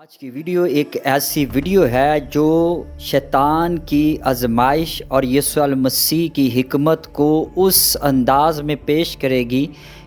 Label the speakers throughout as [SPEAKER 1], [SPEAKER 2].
[SPEAKER 1] آج کی ویڈیو ایک ایسی ویڈیو ہے جو شیطان کی آزمائش اور یسوع المسیح کی حکمت کو اس انداز میں پیش کرے گی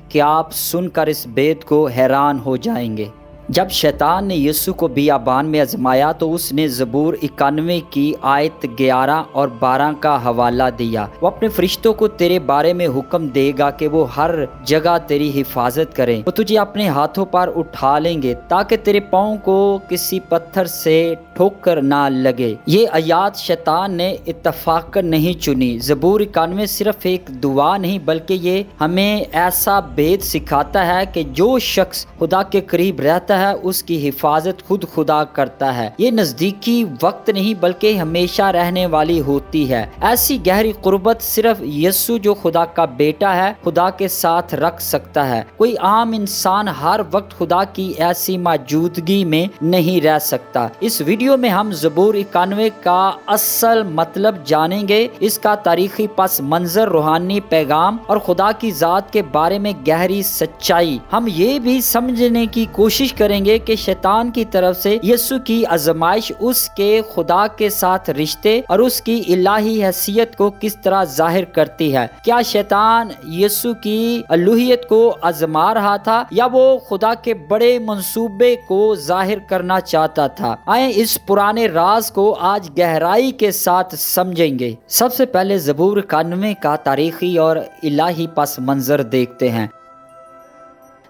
[SPEAKER 1] کہ آپ سن کر اس بیت کو حیران ہو جائیں گے۔ جب شیطان نے یسو کو بیابان میں ازمایا تو اس نے زبور اکانوے کی آیت گیارہ اور بارہ کا حوالہ دیا۔ وہ اپنے فرشتوں کو تیرے بارے میں حکم دے گا کہ وہ ہر جگہ تیری حفاظت کریں۔ وہ تجھے اپنے ہاتھوں پر اٹھا لیں گے تاکہ تیرے پاؤں کو کسی پتھر سے ٹھوکر نہ لگے۔ یہ آیات شیطان نے اتفاق نہیں چنی۔ زبور اکانوے صرف ایک دعا نہیں بلکہ یہ ہمیں ایسا بید سکھاتا ہے کہ جو شخص خدا کے قریب رہتا ہے اس کی حفاظت خود خدا کرتا ہے۔ یہ نزدیکی وقت نہیں بلکہ ہمیشہ رہنے والی ہوتی ہے۔ ایسی گہری قربت صرف یسو جو خدا کا بیٹا ہے، خدا کے ساتھ رکھ سکتا ہے۔ کوئی عام انسان ہر وقت خدا کی ایسی موجودگی میں نہیں رہ سکتا۔ اس ویڈیو میں ہم زبور اکانوے کا اصل مطلب جانیں گے۔ اس کا تاریخی پس منظر، روحانی پیغام اور خدا کی ذات کے بارے میں گہری سچائی۔ ہم یہ بھی سمجھنے کی کوشش کریں گے کہ شیطان کی طرف سے یسو کی ازمائش اس کے خدا کے ساتھ رشتے اور اس کی الہی حیثیت کو کس طرح ظاہر کرتی ہے؟ کیا شیطان یسو کی الوحیت کو ازما رہا تھا یا وہ خدا کے بڑے منصوبے کو ظاہر کرنا چاہتا تھا؟ آئیں اس پرانے راز کو آج گہرائی کے ساتھ سمجھیں گے۔ سب سے پہلے زبور کانوے کا تاریخی اور الہی پس منظر دیکھتے ہیں۔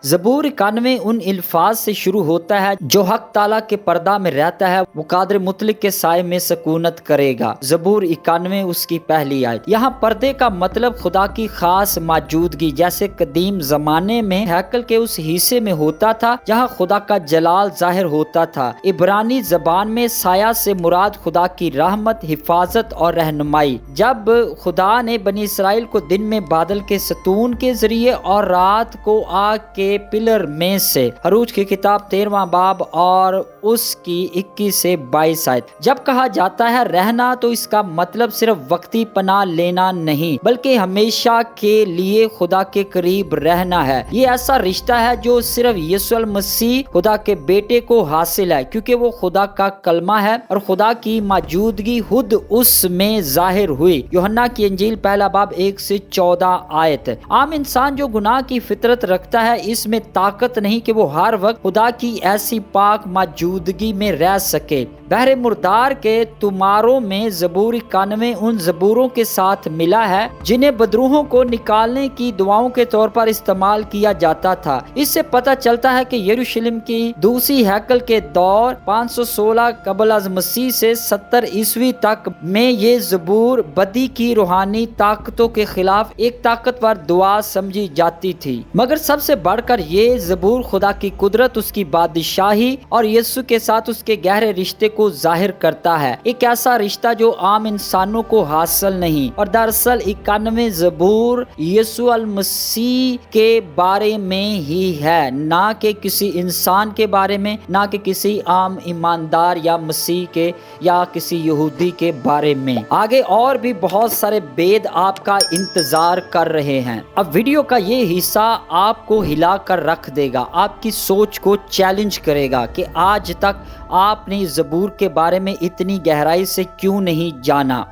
[SPEAKER 1] زبور اکانوے ان الفاظ سے شروع ہوتا ہے جو حق تعالیٰ کے پردہ میں رہتا ہے، وہ قادر مطلق کے سائے میں سکونت کرے گا۔ زبور اکانوے اس کی پہلی آیت۔ یہاں پردے کا مطلب خدا کی خاص موجودگی، جیسے قدیم زمانے میں ہیکل کے اس حصے میں ہوتا تھا جہاں خدا کا جلال ظاہر ہوتا تھا۔ عبرانی زبان میں سایہ سے مراد خدا کی رحمت، حفاظت اور رہنمائی۔ جب خدا نے بنی اسرائیل کو دن میں بادل کے ستون کے ذریعے اور رات کو آگ کے پلر میں سے حروج کی کتاب تیرواں باب اور اس کی اکیس سے بائیس آیت۔ جب کہا جاتا ہے رہنا تو اس کا مطلب صرف وقتی پناہ لینا نہیں، بلکہ ہمیشہ کے لیے خدا کے قریب رہنا ہے۔ یہ ایسا رشتہ ہے جو صرف یسو المسیح خدا کے بیٹے کو حاصل ہے، کیونکہ وہ خدا کا کلمہ ہے اور خدا کی موجودگی خود اس میں ظاہر ہوئی۔ یوحنا کی انجیل پہلا باب ایک سے چودہ آیت۔ عام انسان جو گناہ کی فطرت رکھتا ہے، اس میں طاقت نہیں کہ وہ ہر وقت خدا کی ایسی پاک موجودگی میں رہ سکے۔ بحر مردار کے تماروں میں زبور کانوے ان زبوروں کے ساتھ ملا ہے جنہیں بدروہوں کو نکالنے کی دعاؤں کے طور پر استعمال کیا جاتا تھا۔ اس سے پتہ چلتا ہے کہ یروشلم کی دوسری ہیکل کے دور پانچ سو سولہ قبل از مسیح سے ستر عیسوی تک میں یہ زبور بدی کی روحانی طاقتوں کے خلاف ایک طاقتور دعا سمجھی جاتی تھی۔ مگر سب سے بڑھ کر یہ زبور خدا کی قدرت، اس کی بادشاہی اور یسو کے ساتھ اس کے گہرے رشتے کو ظاہر کرتا ہے۔ ایک ایسا رشتہ جو عام انسانوں کو حاصل نہیں۔ اور دراصل اکانوے زبور یسو المسیح کے بارے میں ہی ہے۔ نہ کہ کسی انسان کے بارے میں، نہ کہ کسی عام ایماندار یا مسیح کے یا کسی یہودی کے بارے میں۔ آگے اور بھی بہت سارے بید آپ کا انتظار کر رہے ہیں۔ اب ویڈیو کا یہ حصہ آپ کو ہلا کر رکھ دے گا۔ آپ کی سوچ کو چیلنج کرے گا کہ آج تک آپ نے زبور کے بارے میں اتنی گہرائی سے کیوں نہیں جانا۔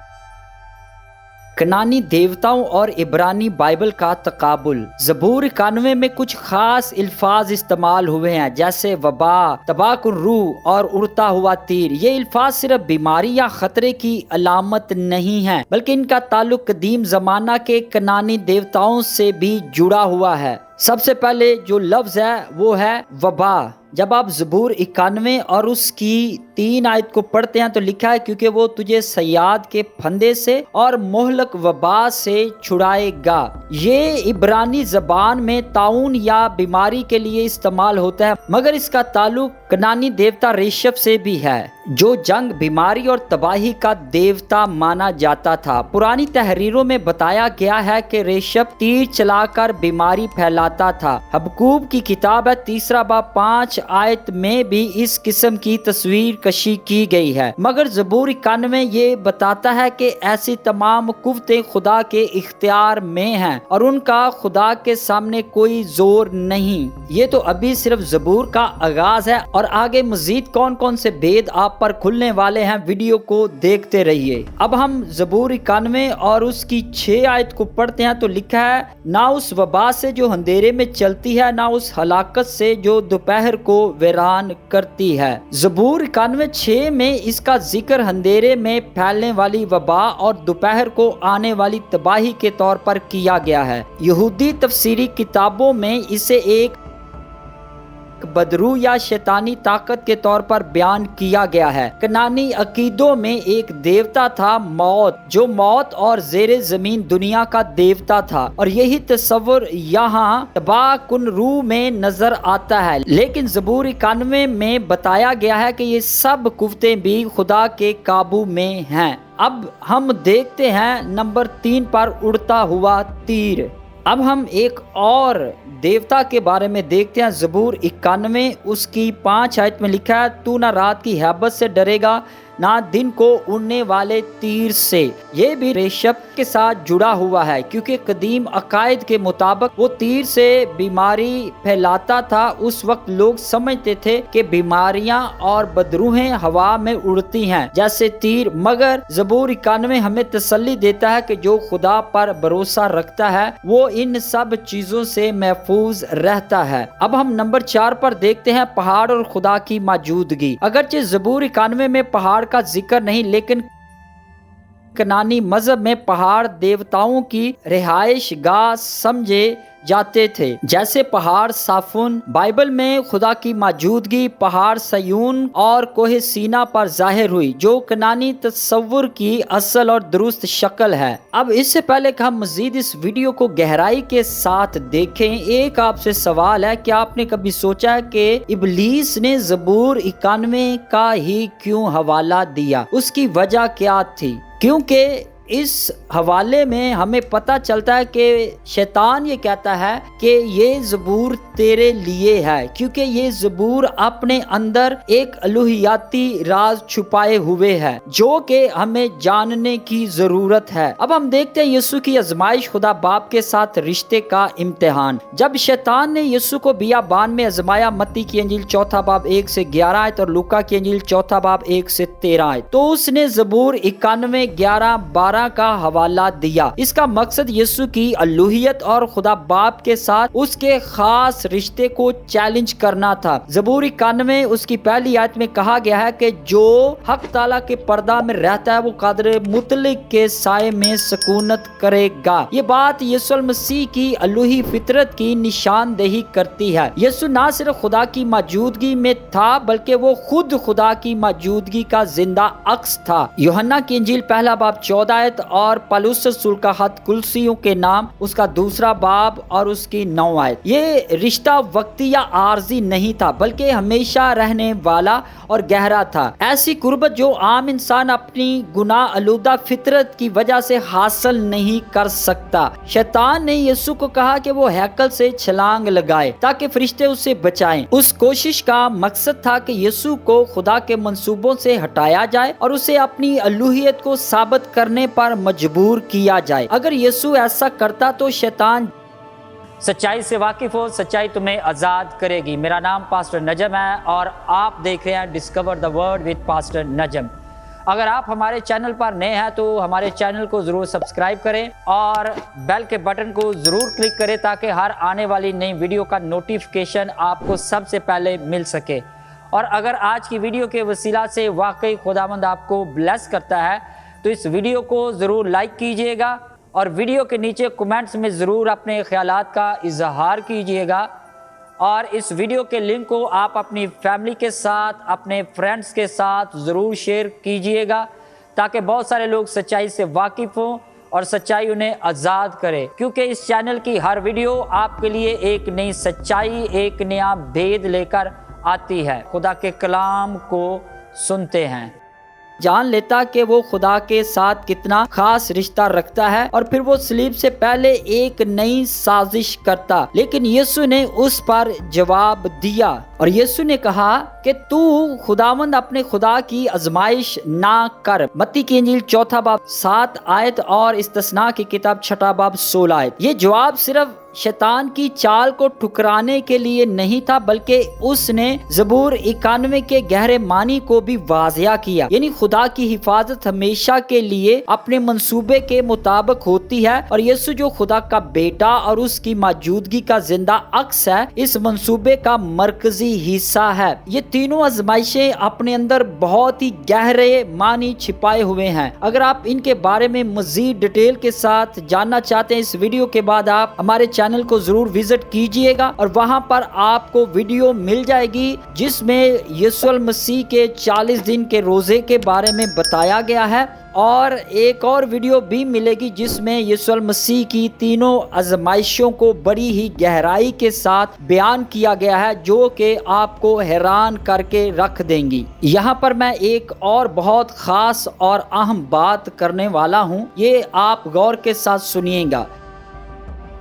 [SPEAKER 1] کنانی دیوتاؤں اور عبرانی بائبل کا تقابل۔ زبور اکانوے میں کچھ خاص الفاظ استعمال ہوئے ہیں، جیسے وبا تباکن روح اور اڑتا ہوا تیر۔ یہ الفاظ صرف بیماری یا خطرے کی علامت نہیں ہے بلکہ ان کا تعلق قدیم زمانہ کے کنانی دیوتاؤں سے بھی جڑا ہوا ہے۔ سب سے پہلے جو لفظ ہے، وہ ہے وبا۔ جب آپ زبور اکانوے اور اس کی تین آیت کو پڑھتے ہیں تو لکھا ہے کیونکہ وہ تجھے سیاد کے پھندے سے اور مہلک وبا سے چھڑائے گا۔ یہ عبرانی زبان میں تعاون یا بیماری کے لیے استعمال ہوتا ہے، مگر اس کا تعلق کنانی دیوتا ریشب سے بھی ہے۔ جو جنگ، بیماری اور تباہی کا دیوتا مانا جاتا تھا۔ پرانی تحریروں میں بتایا گیا ہے کہ ریشب تیر چلا کر بیماری پھیلاتا تھا۔ حبکوب کی کتاب ہے، تیسرا با پانچ، آیت میں بھی اس قسم کی تصویر کشی کی گئی ہے۔ مگر زبور اکانوے یہ بتاتا ہے کہ ایسی تمام قوتیں خدا کے اختیار میں ہیں اور ان کا خدا کے سامنے کوئی زور نہیں۔ یہ تو ابھی صرف زبور کا آغاز ہے اور آگے مزید کون کون سے بید آپ آپ پر کھلنے والے ہیں، ویڈیو کو دیکھتے رہیے۔ اب ہم زبور اکانوے اور اس کی چھ آیت کو پڑھتے ہیں تو لکھا ہے، نہ اس وبا سے جو اندھیرے میں چلتی ہے، نہ اس ہلاکت سے جو دوپہر کو ویران کرتی ہے۔ زبور اکانوے چھ میں اس کا ذکر اندھیرے میں پھیلنے والی وبا اور دوپہر کو آنے والی تباہی کے طور پر کیا گیا ہے۔ یہودی تفسیری کتابوں میں اسے ایک ایک بدرو یا شیطانی طاقت کے طور پر بیان کیا گیا ہے۔ کنانی عقیدوں میں ایک دیوتا تھا موت، جو موت اور زیر زمین دنیا کا دیوتا تھا۔ اور یہی تصور یہاں تباہ کن روح میں نظر آتا ہے۔ لیکن زبور اکانوے میں بتایا گیا ہے کہ یہ سب قوتیں بھی خدا کے قابو میں ہیں۔ اب ہم دیکھتے ہیں نمبر تین پر اڑتا ہوا تیر۔ اب ہم ایک اور دیوتا کے بارے میں دیکھتے ہیں، زبور اکانوے، اس کی پانچ آیت میں لکھا ہے، تو نہ رات کی حیبت سے ڈرے گا نہ دن کو اڑنے والے تیر سے۔ یہ بھی ریشب کے ساتھ جڑا ہوا ہے، کیونکہ قدیم عقائد کے مطابق وہ تیر سے بیماری پھیلاتا تھا۔ اس وقت لوگ سمجھتے تھے کہ بیماریاں اور بدروہیں ہوا میں اڑتی ہیں۔ جیسے تیر، مگر زبور اکانوے ہمیں تسلی دیتا ہے کہ جو خدا پر بھروسہ رکھتا ہے، وہ ان سب چیزوں سے محفوظ رہتا ہے۔ اب ہم نمبر چار پر دیکھتے ہیں پہاڑ اور خدا کی موجودگی۔ اگرچہ زبور اکانوے میں پہاڑ کا ذکر نہیں لیکن کنانی مذہب میں پہاڑ دیوتاؤں کی رہائش گاہ سمجھے جاتے تھے۔ جیسے پہاڑ صافن، بائبل میں خدا کی موجودگی، پہاڑ سیون اور کوہ سینا پر ظاہر ہوئی، جو کنانی تصور کی اصل اور درست شکل ہے۔ اب اس سے پہلے کہ ہم مزید اس ویڈیو کو گہرائی کے ساتھ دیکھیں، ایک آپ سے سوال ہے کہ آپ نے کبھی سوچا کہ ابلیس نے زبور اکانوے کا ہی کیوں حوالہ دیا؟ اس کی وجہ کیا تھی؟ کیونکہ اس حوالے میں ہمیں پتہ چلتا ہے کہ شیطان یہ کہتا ہے کہ یہ زبور تیرے لیے ہے، کیونکہ یہ زبور اپنے اندر ایک الوحیاتی راز چھپائے ہوئے ہے، جو کہ ہمیں جاننے کی ضرورت ہے۔ اب ہم دیکھتے ہیں یسو کی ازمائش خدا باپ کے ساتھ رشتے کا امتحان۔ جب شیطان نے یسو کو بیا بان میں ازمایا متی کی انجیل چوتھا باب ایک سے گیارہ آئے اور لوکا کی انجیل چوتھا باب ایک سے تیرہ آئے تو اس نے زبور اکانوے، گیارہ، بارہ کا حوالہ دیا۔ اس کا مقصد یسو کی الوحیت اور خدا باپ کے ساتھ اس کے خاص رشتے کو چیلنج کرنا تھا۔ زبور اکانوے، اس کی پہلی آیت میں کہا گیا ہے کہ جو حق تعالیٰ کے پردہ میں رہتا ہے، وہ قادر مطلق کے سائے میں سکونت کرے گا۔ یہ بات یسو المسیح کی الوحی فطرت کی نشاندہی کرتی ہے۔ یسو نہ صرف خدا کی موجودگی میں تھا، بلکہ وہ خود خدا کی موجودگی کا زندہ عکس تھا۔ یوحنا کی انجیل پہلا باب چودہ آیت اور پلوس رسول کا خط کلسیوں کے نام، اس کا دوسرا باب اور اس کی نو آیت۔ یہ رشتہ وقتی یا عارضی نہیں تھا، بلکہ ہمیشہ رہنے والا اور گہرا تھا۔ ایسی قربت جو عام انسان اپنی گناہ آلودہ فطرت کی وجہ سے حاصل نہیں کر سکتا۔ شیطان نے یسو کو کہا کہ وہ ہیکل سے چھلانگ لگائے تاکہ فرشتے اسے بچائیں۔ اس کوشش کا مقصد تھا کہ یسو کو خدا کے منصوبوں سے ہٹایا جائے اور اسے اپنی الوحیت کو ثابت کرنے پر مجبور کیا جائے۔ اگر یسو ایسا کرتا تو شیطان سچائی سے واقف ہو، سچائی تمہیں آزاد کرے گی۔ میرا نام پاسٹر نجم ہے اور آپ دیکھ رہے ہیں discover the word with pastor Najam. اگر آپ ہمارے چینل پر نئے ہیں تو ہمارے چینل کو ضرور سبسکرائب کریں اور بیل کے بٹن کو ضرور کلک کریں تاکہ ہر آنے والی نئی ویڈیو کا نوٹیفکیشن آپ کو سب سے پہلے مل سکے۔ اور اگر آج کی ویڈیو کے وسیلہ سے واقعی خداوند آپ کو بلیس کرتا ہے تو اس ویڈیو کو ضرور لائک کیجیے گا اور ویڈیو کے نیچے کومنٹس میں ضرور اپنے خیالات کا اظہار کیجیے گا اور اس ویڈیو کے لنک کو آپ اپنی فیملی کے ساتھ، اپنے فرینڈز کے ساتھ ضرور شیئر کیجیے گا تاکہ بہت سارے لوگ سچائی سے واقف ہوں اور سچائی انہیں آزاد کرے۔ کیونکہ اس چینل کی ہر ویڈیو آپ کے لیے ایک نئی سچائی، ایک نیا بھید لے کر آتی ہے۔ خدا کے کلام کو سنتے ہیں۔ جان لیتا کہ وہ خدا کے ساتھ کتنا خاص رشتہ رکھتا ہے اور پھر وہ سلیب سے پہلے ایک نئی سازش کرتا۔ لیکن یسو نے اس پر جواب دیا اور یسو نے کہا کہ تو خداوند اپنے خدا کی ازمائش نہ کر۔ متی کی انجیل چوتھا باب سات آیت اور استثناء کی کتاب چھٹا باب سولہ آیت۔ یہ جواب صرف شیطان کی چال کو ٹھکرانے کے لیے نہیں تھا، بلکہ اس نے زبور اکانوے کے گہرے معنی کو بھی واضح کیا۔ یعنی خدا کی حفاظت ہمیشہ کے لیے اپنے منصوبے کے مطابق ہوتی ہے اور یسو جو خدا کا بیٹا اور اس کی موجودگی کا زندہ عکس ہے، اس منصوبے کا مرکزی حصہ ہے۔ یہ تینوں ازمائشیں اپنے اندر بہت ہی گہرے معنی چھپائے ہوئے ہیں۔ اگر آپ ان کے بارے میں مزید ڈیٹیل کے ساتھ جاننا چاہتے ہیں، اس ویڈیو کے بعد آپ ہمارے چینل کو ضرور وزٹ کیجیے گا اور وہاں پر آپ کو ویڈیو مل جائے گی، جس میں یسو المسیح کے چالیس دن کے روزے کے بارے میں بتایا گیا ہے اور ایک اور ویڈیو بھی ملے گی، جس میں یسو المسیح کی تینوں ازمائشوں کو بڑی ہی گہرائی کے ساتھ بیان کیا گیا ہے، جو کہ آپ کو حیران کر کے رکھ دیں گی۔ یہاں پر میں ایک اور بہت خاص اور اہم بات کرنے والا ہوں، یہ آپ غور کے ساتھ سنیے گا۔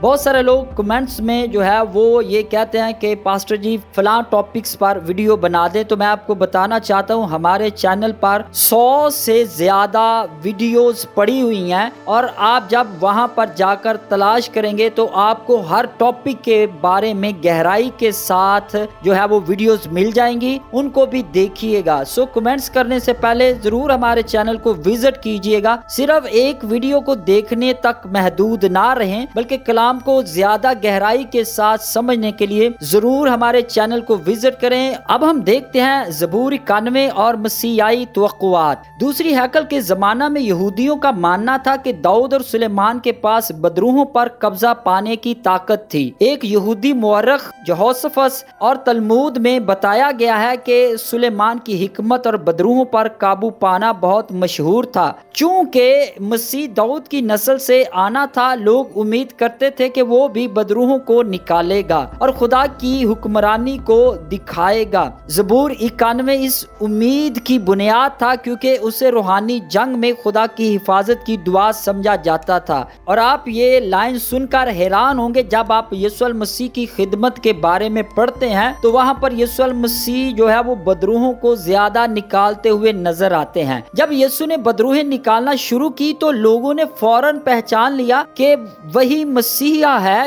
[SPEAKER 1] بہت سارے لوگ کمنٹس میں جو ہے وہ یہ کہتے ہیں کہ پاسٹر جی فلاں ٹاپکس پر ویڈیو بنا دیں تو میں آپ کو بتانا چاہتا ہوں ہمارے چینل پر سو سے زیادہ ویڈیوز پڑی ہوئی ہیں اور آپ جب وہاں پر جا کر تلاش کریں گے تو آپ کو ہر ٹاپک کے بارے میں گہرائی کے ساتھ جو ہے وہ ویڈیوز مل جائیں گی، ان کو بھی دیکھیے گا۔ سو کمنٹس کرنے سے پہلے ضرور ہمارے چینل کو وزٹ کیجیے گا۔ صرف ایک ویڈیو کو دیکھنے تک محدود نہ رہیں، بلکہ کلام کلام کو زیادہ گہرائی کے ساتھ سمجھنے کے لیے ضرور ہمارے چینل کو وزٹ کریں۔ اب ہم دیکھتے ہیں زبور اکانوے اور مسیحی توقعات۔ دوسری حیکل کے زمانہ میں یہودیوں کا ماننا تھا کہ داؤد اور سلیمان کے پاس بدروہوں پر قبضہ پانے کی طاقت تھی۔ ایک یہودی مورخ جہوسفس اور تلمود میں بتایا گیا ہے کہ سلیمان کی حکمت اور بدروہوں پر قابو پانا بہت مشہور تھا۔ چونکہ مسیح داؤد کی نسل سے آنا تھا، لوگ امید کرتے تھے کہ وہ بھی بدروہوں کو نکالے گا اور خدا کی حکمرانی کو دکھائے گا۔ زبور اکانوے اس امید کی بنیاد تھا کیونکہ اسے روحانی جنگ میں خدا کی حفاظت کی دعا سمجھا جاتا تھا۔ اور آپ یہ لائن سن کر حیران ہوں گے، جب آپ یسو المسیح کی خدمت کے بارے میں پڑھتے ہیں تو وہاں پر یسو المسیح جو ہے وہ بدروہوں کو زیادہ نکالتے ہوئے نظر آتے ہیں۔ جب یسو نے بدروہیں نکالنا شروع کی تو لوگوں نے فوراً پہچان لیا کہ وہی مسیح ہے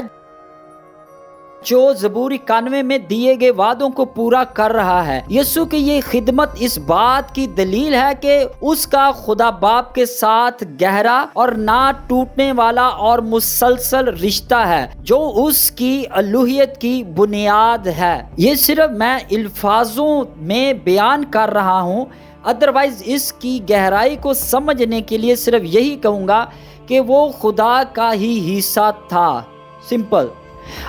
[SPEAKER 1] جو زبوری کانوے میں دیے گئے وعدوں کو پورا کر رہا ہے۔ یسو کی یہ خدمت اس بات کی دلیل ہے کہ اس کا خدا باپ کے ساتھ گہرا اور نہ ٹوٹنے والا اور مسلسل رشتہ ہے، جو اس کی الوحیت کی بنیاد ہے۔ یہ صرف میں الفاظوں میں بیان کر رہا ہوں ادروائز اس کی گہرائی کو سمجھنے کے لیے صرف یہی کہوں گا کہ وہ خدا کا ہی حصہ تھا۔ سمپل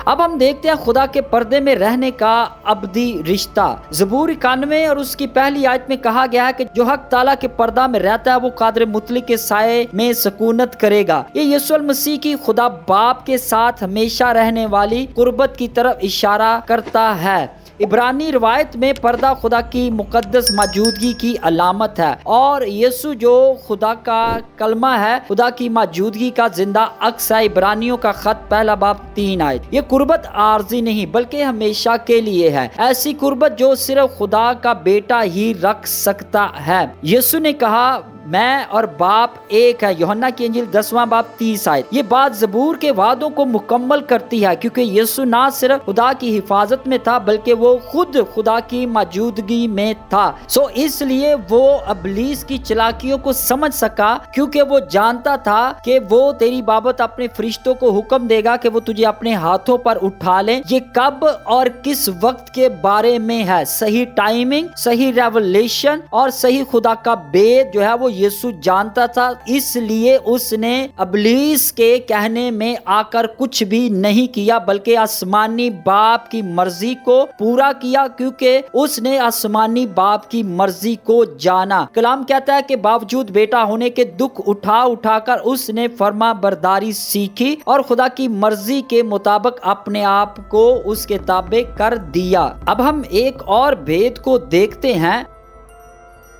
[SPEAKER 1] اب ہم دیکھتے ہیں خدا کے پردے میں رہنے کا ابدی رشتہ۔ زبور اکانوے اور اس کی پہلی آیت میں کہا گیا ہے کہ جو حق تعالیٰ کے پردہ میں رہتا ہے وہ قادر مطلق کے سائے میں سکونت کرے گا۔ یہ یسو المسیح کی خدا باپ کے ساتھ ہمیشہ رہنے والی قربت کی طرف اشارہ کرتا ہے۔ عبرانی روایت میں پردہ خدا کی مقدس موجودگی کی علامت ہے اور یسو جو خدا کا کلمہ ہے، خدا کی موجودگی کا زندہ عکس ہے۔ عبرانیوں کا خط پہلا باب تین آئے یہ قربت عارضی نہیں، بلکہ ہمیشہ کے لیے ہے۔ ایسی قربت جو صرف خدا کا بیٹا ہی رکھ سکتا ہے۔ یسو نے کہا میں اور باپ ایک ہے یوہنا کی انجیل دسواں باپ تیس آئے یہ بات زبور کے وعدوں کو مکمل کرتی ہے، کیونکہ یسو نہ صرف خدا کی حفاظت میں تھا، بلکہ وہ خود خدا کی موجودگی میں تھا۔ سو اس لیے وہ ابلیس کی چلاکیوں کو سمجھ سکا، کیونکہ وہ جانتا تھا کہ وہ تیری بابت اپنے فرشتوں کو حکم دے گا کہ وہ تجھے اپنے ہاتھوں پر اٹھا لیں۔ یہ کب اور کس وقت کے بارے میں ہے؟ صحیح ٹائمنگ صحیح ریولیشن اور صحیح خدا کا بید جو ہے، وہ یسو جانتا تھا، اس لیے اس نے ابلیس کے کہنے میں آ کر کچھ بھی نہیں کیا، بلکہ آسمانی باپ کی مرضی کو پورا کیا، کیونکہ اس نے آسمانی باپ کی مرضی کو جانا۔ کلام کہتا ہے کہ باوجود بیٹا ہونے کے دکھ اٹھا اٹھا کر اس نے فرما برداری سیکھی اور خدا کی مرضی کے مطابق اپنے آپ کو اس کے تابع کر دیا۔ اب ہم ایک اور بھید کو دیکھتے ہیں۔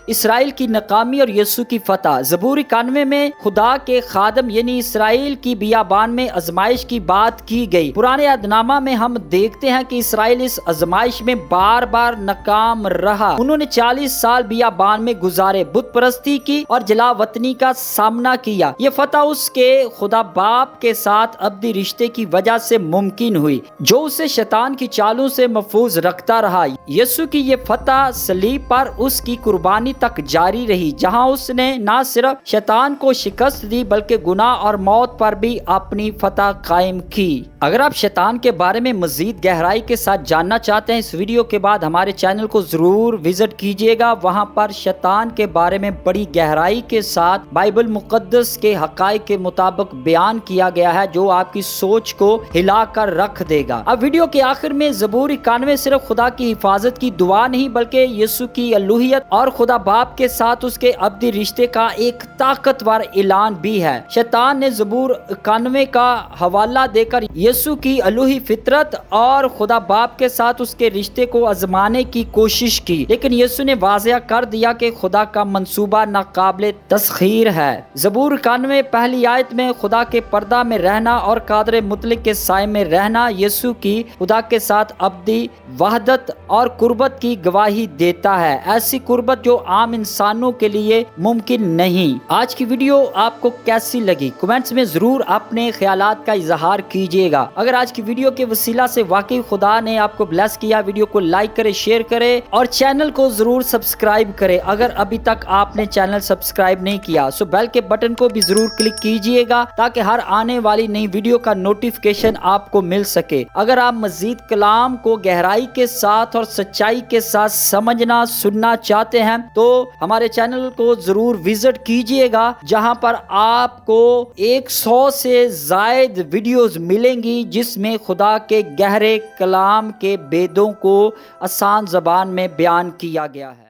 [SPEAKER 1] اسرائیل کی ناکامی اور یسو کی فتح۔ زبور اکانوے میں خدا کے خادم یعنی اسرائیل کی بیابان میں ازمائش کی بات کی گئی۔ پرانے ادنامہ میں ہم دیکھتے ہیں کہ اسرائیل اس ازمائش میں بار بار ناکام رہا۔ انہوں نے چالیس سال بیابان میں گزارے، بت پرستی کی اور جلا وطنی کا سامنا کیا۔ یہ فتح اس کے خدا باپ کے ساتھ ابدی رشتے کی وجہ سے ممکن ہوئی، جو اسے شیطان کی چالوں سے محفوظ رکھتا رہا۔ یسو کی یہ فتح سلیب پر اس کی قربانی تک جاری رہی، جہاں اس نے نہ صرف شیطان کو شکست دی بلکہ گناہ اور موت پر بھی اپنی فتح قائم کی۔ اگر آپ شیطان کے بارے میں مزید گہرائی کے ساتھ جاننا چاہتے ہیں، اس ویڈیو کے بعد ہمارے چینل کو ضرور وزٹ کیجیے گا۔ وہاں پر شیطان کے بارے میں بڑی گہرائی کے ساتھ بائبل مقدس کے حقائق کے مطابق بیان کیا گیا ہے، جو آپ کی سوچ کو ہلا کر رکھ دے گا۔ اب ویڈیو کے آخر میں زبور اکانوے صرف خدا کی حفاظت کی دعا نہیں، بلکہ یسو کی الوحیت اور خدا باپ کے ساتھ اس کے ابدی رشتے کا ایک طاقتور اعلان بھی ہے۔ شیطان نے زبور اکانوے کا حوالہ دے کر یسو کی الوحی فطرت اور خدا باپ کے ساتھ اس کے رشتے کو ازمانے کی کوشش کی، لیکن یسو نے واضح کر دیا کہ خدا کا منصوبہ ناقابل تسخیر ہے۔ زبور اکانوے پہلی آیت میں خدا کے پردہ میں رہنا اور قادر مطلق کے سائے میں رہنا یسو کی خدا کے ساتھ ابدی وحدت اور قربت کی گواہی دیتا ہے۔ ایسی قربت جو عام انسانوں کے لیے ممکن نہیں۔ آج کی ویڈیو آپ کو کیسی لگی؟ کومنٹس میں ضرور اپنے خیالات کا اظہار کیجیے گا۔ اگر آج کی ویڈیو کے وسیلہ سے واقعی خدا نے آپ کو بلیس کیا، ویڈیو کو لائک کرے شیئر کرے اور چینل کو ضرور سبسکرائب کرے۔ اگر ابھی تک آپ نے چینل سبسکرائب نہیں کیا، سو بیل کے بٹن کو بھی ضرور کلک کیجیے گا تاکہ ہر آنے والی نئی ویڈیو کا نوٹیفکیشن آپ کو مل سکے۔ اگر آپ مزید کلام کو گہرائی کے ساتھ اور سچائی کے ساتھ سمجھنا، سننا چاہتے ہیں، تو تو ہمارے چینل کو ضرور وزٹ کیجیے گا، جہاں پر آپ کو ایک سو سے زائد ویڈیوز ملیں گی، جس میں خدا کے گہرے کلام کے بیدوں کو آسان زبان میں بیان کیا گیا ہے۔